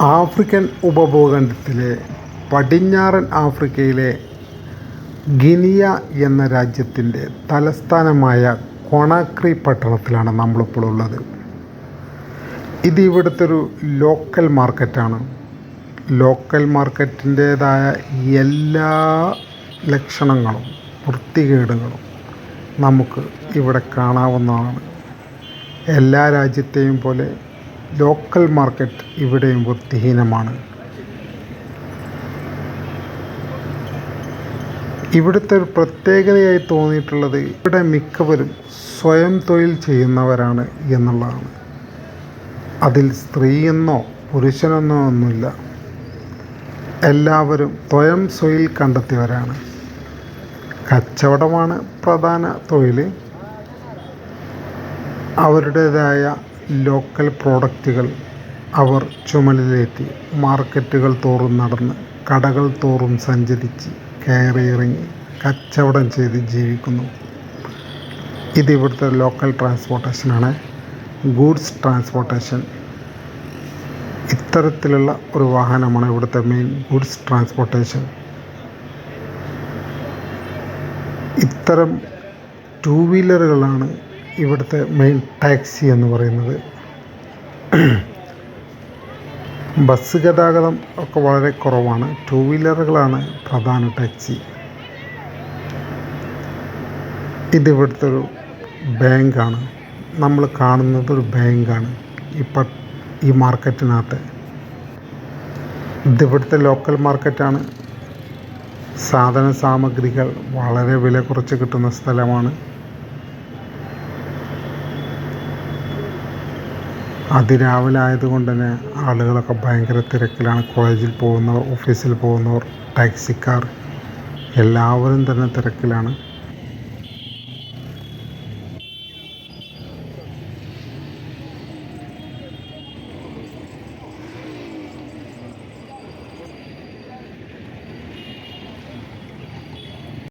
African ഉപഭൂഖണ്ഡത്തിലെ പടിഞ്ഞാറൻ ആഫ്രിക്കയിലെ ഗിനിയ എന്ന രാജ്യത്തിന്റെ തലസ്ഥാനമായ കൊണാക്രി പട്ടണത്തിലാണ് നമ്മളിപ്പോൾ ഉള്ളത്. ഇത് ഇവിടുത്തെ ഒരു ലോക്കൽ മാർക്കറ്റാണ്. ലോക്കൽ മാർക്കറ്റിന്റേതായ എല്ലാ ലക്ഷണങ്ങളും വൃത്തികേടുകളും നമുക്ക് ഇവിടെ കാണാവുന്നതാണ്. എല്ലാ രാജ്യത്തെയും പോലെ ലോക്കൽ മാർക്കറ്റ് ഇവിടെയും വൃത്തിഹീനമാണ്. ഇവിടുത്തെ ഒരു പ്രത്യേകതയായി തോന്നിയിട്ടുള്ളത് ഇവിടെ മിക്കവരും സ്വയം തൊഴിൽ ചെയ്യുന്നവരാണ് എന്നുള്ളതാണ്. അതിൽ സ്ത്രീയെന്നോ പുരുഷനെന്നോ ഒന്നുമില്ല. എല്ലാവരും സ്വയം തൊഴിൽ കണ്ടെത്തിയവരാണ്. കച്ചവടമാണ് പ്രധാന തൊഴിൽ അവരുടേതായ ലോക്കൽ പ്രോഡക്റ്റുകൾ അവർ ചുമലിലേറ്റി മാർക്കറ്റുകൾ തോറും നടന്ന് കടകൾ തോറും സഞ്ചരിച്ച് കയറിയിറങ്ങി കച്ചവടം ചെയ്ത് ജീവിക്കുന്നു. ഇത് ഇവിടുത്തെ ലോക്കൽ ട്രാൻസ്പോർട്ടേഷനാണ്. ഗൂഡ്സ് ട്രാൻസ്പോർട്ടേഷൻ ഇത്തരത്തിലുള്ള ഒരു വാഹനമാണ് ഇവിടുത്തെ മെയിൻ ഗൂഡ്സ് ട്രാൻസ്പോർട്ടേഷൻ. ഇത്തരം ടൂ വീലറുകളാണ് ഇവിടുത്തെ മെയിൻ ടാക്സി എന്ന് പറയുന്നത് ബസ് ഗതാഗതം ഒക്കെ വളരെ കുറവാണ്. ടു വീലറുകളാണ് പ്രധാന ടാക്സി ഇത് ഇവിടുത്തെ ഒരു ബാങ്കാണ്. നമ്മൾ കാണുന്നത് ഒരു ബാങ്കാണ്. ഇപ്പം ഈ മാർക്കറ്റിനകത്ത്. ഇത് ഇവിടുത്തെ ലോക്കൽ മാർക്കറ്റാണ് സാധന സാമഗ്രികൾ വളരെ വില കുറച്ച് കിട്ടുന്ന സ്ഥലമാണ്. അതിരാവിലെ ആയതുകൊണ്ട് തന്നെ ആളുകളൊക്കെ ഭയങ്കര തിരക്കിലാണ്. കോളേജിൽ പോകുന്നവർ ഓഫീസിൽ പോകുന്നവർ ടാക്സിക്കാർ എല്ലാവരും തന്നെ തിരക്കിലാണ്.